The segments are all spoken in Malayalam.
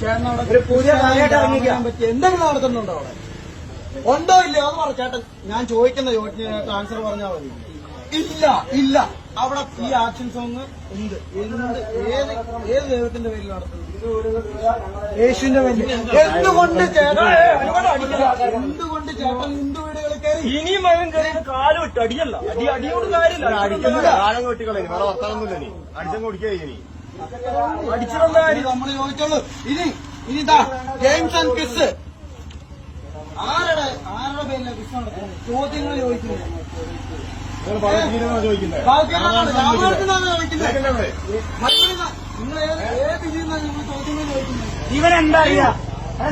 ചേട്ടൻ അവിടെ പുതിയ എന്തെങ്കിലും നടത്തുന്നുണ്ടോ അവിടെ? ഉണ്ടോ ഇല്ലയോ അത് പറ ചേട്ടൻ. ഞാൻ ചോദിക്കുന്ന ചോദിച്ചു ആൻസർ പറഞ്ഞാൽ മതി. ഇല്ല ഇല്ല. അവിടെ ഈ ആക്ഷൻ സോങ് ഉണ്ട്. എന്ത് ഏത് ഏത് ദൈവത്തിന്റെ പേരിൽ നടത്തുന്നു? യേശുവിന്റെ പേരിൽ. എന്തുകൊണ്ട് ചേട്ടൻ എന്തുകൊണ്ട് ചേട്ടൻ ഹിന്ദു വീടുകളിൽ കയറി? ഇനിയും അവൻ കയറി കാൽ വിട്ട് അടിയല്ല. അടി അടിയോട് കാര്യമില്ല. അടിക്കുന്നില്ല. കാലം കൊട്ടിക്കളെ വേറെ അടിച്ചങ്ങ് ഇനി. അടിച്ചിട്ടുള്ള കാര്യം നമ്മൾ ചോദിച്ചുള്ളൂ ഇനി ഇനി ഇതാ ഗെയിംസ് ആൻഡ് ആരുടെ ആരുടെ പേരിലാണ് ചോദ്യങ്ങൾ ചോദിക്കുന്നത്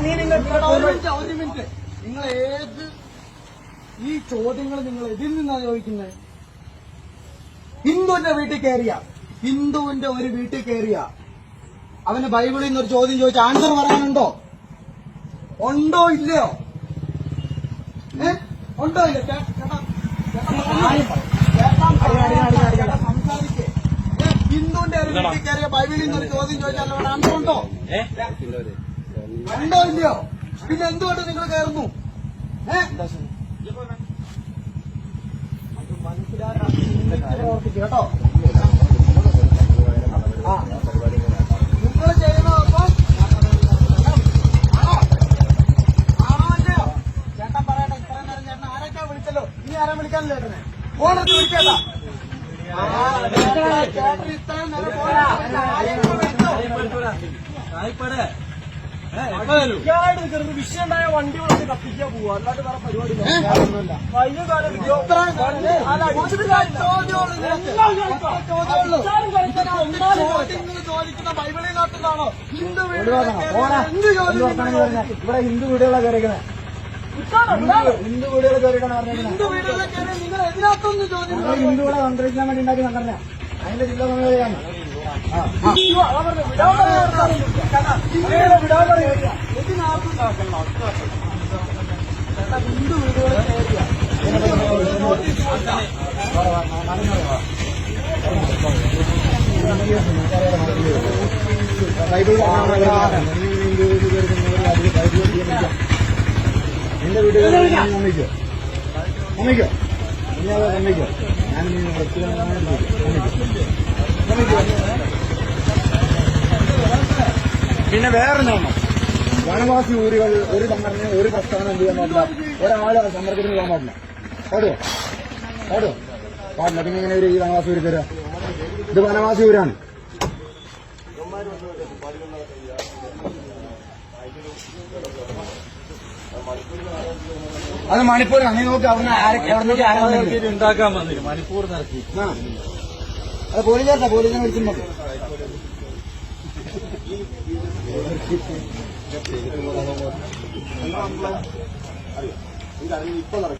നീ നിങ്ങൾ ഒരു മിനിറ്റ് നിങ്ങൾ ഏത് ഈ ചോദ്യങ്ങൾ നിങ്ങൾ എതിൽ നിന്നാണ് ചോദിക്കുന്നത് ഹിന്ദുവിന്റെ വീട്ടിൽ കയറിയ ഹിന്ദുവിന്റെ ഒരു വീട്ടിൽ കയറിയ. അവന് ബൈബിളിൽ നിന്ന് ഒരു ചോദ്യം ചോദിച്ച ആൻസർ പറയാനുണ്ടോ? ഉണ്ടോ ഇല്ലയോ? ഏ? ഉണ്ടോ ഇല്ല? സംസാരിക്കേ. ഹിന്ദുവിന്റെ ഒരു വീട്ടിൽ കയറിയ ബൈബിളിൽ നിന്ന് ഒരു ചോദ്യം ചോദിച്ചാൽ അവിടെ ആൻസർ ഉണ്ടോ? ഉണ്ടോ ഇല്ലയോ? പിന്നെ എന്തുകൊണ്ട് നിങ്ങൾ കയറുന്നു? ഏ? കേട്ടോ. വിളിക്കാനല്ലേ ഫോണെടുത്ത് വിളിക്കേട്ടാ വിഷയം ഉണ്ടായ വണ്ടി വന്ന് കത്തിക്കാൻ പോവാ. അല്ലാണ്ട് വേറെ പരിപാടി കഴിഞ്ഞ കാലം. ചോദിക്കുന്ന ഹിന്ദു വീടുകളിൽ എന്ത് ചോദിക്കുന്നത് ഇവിടെ ഹിന്ദു വീടുകളാണ് കയറിക്കുന്നത് ഹിന്ദു വീടുകൾ കയറിക്കണം പറഞ്ഞത് ഹിന്ദു വീടുകളിൽ കയറി നിങ്ങൾ എതിനകത്തൊന്നും ചോദിക്കുന്നത് ഹിന്ദുക്കളെ സംരക്ഷിക്കാൻ വേണ്ടി ഉണ്ടാക്കി സംഘടന അതിന്റെ ജില്ലാ സമിതിയാണ് ഹിന്ദു വീടുകളിൽ കയറിയ എന്റെ സമ്മതിക്കോ. സമ്മതിക്കോ. സമ്മതിക്കോ. ഞാൻ പിന്നെ വേറെ നിയമം. വനവാസി ഊരുകൾ ഒരു സംഘടന ഒരു പ്രസ്ഥാനം എന്ത് ചെയ്യാൻ പാടില്ല? ഒരാളും സമ്മർദ്ദത്തിന് പോകാൻ പാടില്ല. പാടുവോ? പാടുവോ? പാടില്ല. പിന്നെ ഇങ്ങനെ ഒരു ഈ വനവാസി ഊര് തരാം? ഇത് വനവാസി ഊരാണ്. അത് മണിപ്പൂർ അങ്ങനെ നോക്കി അവിടെ അവിടെ ആരാ ഉണ്ടാക്കാൻ വന്നില്ല. മണിപ്പൂർ നടത്തി. ആ. അത് പോലീസുകാരല്ല പോലീസിനെ നോക്ക്. ഇപ്പൊ നടക്കും